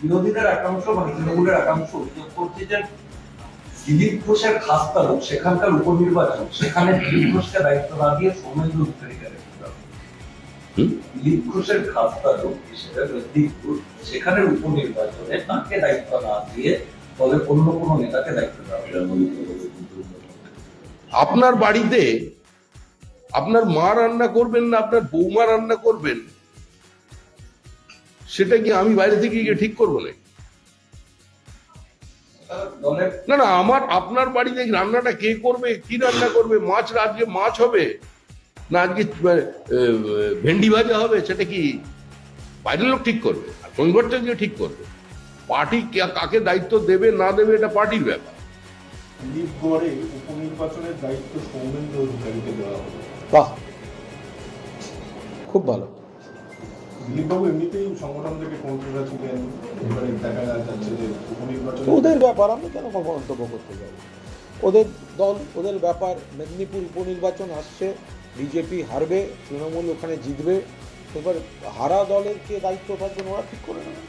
বিরোধীদের একাংশ বা তৃণমূলের একাংশ অভিযোগ করছে যে দিলীপ ঘোষের খাস তালুক সেখানকার উপনির্বাচন সেখানে দিলীপ ঘোষকে দায়িত্ব না দিয়ে সৌমেন্দ্র অধিকারীকে দিলীপ ঘোষের খাস তালুক সেখানের উপনির্বাচনে তাকে দায়িত্ব না দিয়ে তবে অন্য কোনো নেতাকে দায়িত্ব দেওয়া। আপনার বাড়িতে আপনার মা রান্না করবেন না আপনার বৌমা রান্না করবেন? সেটা কি আমি বাইরে থেকে গিয়ে ঠিক করব না না না আমার আপনার বাড়িতে রান্নাটা কে করবে কি রান্না করবে মাছ আজকে মাছ হবে না আজকে ভেন্ডি ভাজা হবে সেটা কি বাইরের লোক ঠিক করবে আর সংগঠনটা গিয়ে ঠিক করবে? পার্টি কাকে দায়িত্ব দেবে না দেবে এটা পার্টির ব্যাপার। উপনির্বাচনের দায়িত্ব সৌমেন্দ্র অধিকারীকে দেওয়া হবে। বাহ। খুব ভালো। দিলীপবাবু এমনিতেই সংগঠন থেকে এবারে দেখা যাচ্ছে যে উপনির্বাচন ওদের ব্যাপার, আমি কেন মন্তব্য করতে যাব? ওদের দল, ওদের ব্যাপার, মেদিনীপুর উপনির্বাচন আসছে, বিজেপি হারবে, তৃণমূল ওখানে জিতবে। এবার হারা দলের কে দায়িত্ব থাকবেন ওরা ঠিক করে নেবে।